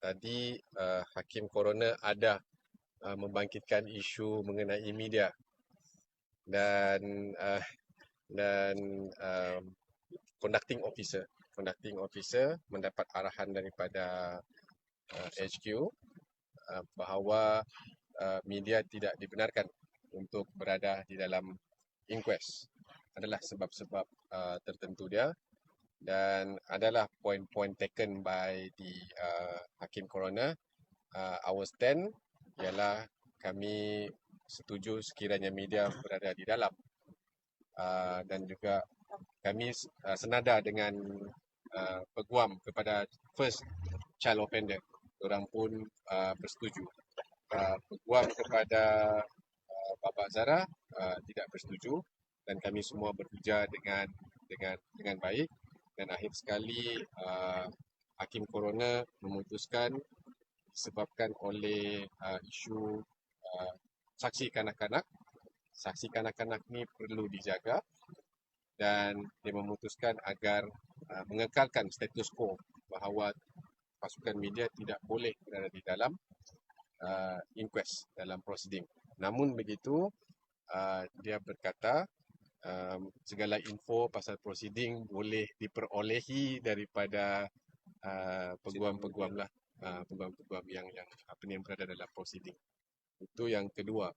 tadi uh, Hakim Coroner ada uh, membangkitkan isu mengenai media. Dan uh, dan um, conducting officer. Conducting officer mendapat arahan daripada uh, HQ uh, bahawa uh, media tidak dibenarkan untuk berada di dalam inquest. Adalah sebab-sebab uh, tertentu dia dan adalah point-point taken by the uh, hakim coroner uh, our stand ialah kami setuju sekiranya media berada di dalam. Uh, dan juga kami uh, senada dengan uh, peguam kepada first child offender. Orang pun uh, bersetuju. Uh, peguam kepada uh, Bapa Zara uh, tidak bersetuju. Dan kami semua berhujah dengan dengan dengan baik dan akhir sekali uh, hakim coroner memutuskan disebabkan oleh uh, isu uh, saksi kanak-kanak saksi kanak-kanak ni perlu dijaga dan dia memutuskan agar uh, mengekalkan status quo bahawa pasukan media tidak boleh berada di dalam uh, inquest dalam proceeding. Namun begitu, uh, dia berkata um, segala info pasal proceeding boleh diperolehi daripada uh, peguam-peguam lah. Uh, peguam-peguam yang yang apa ni yang berada dalam proceeding. Itu yang kedua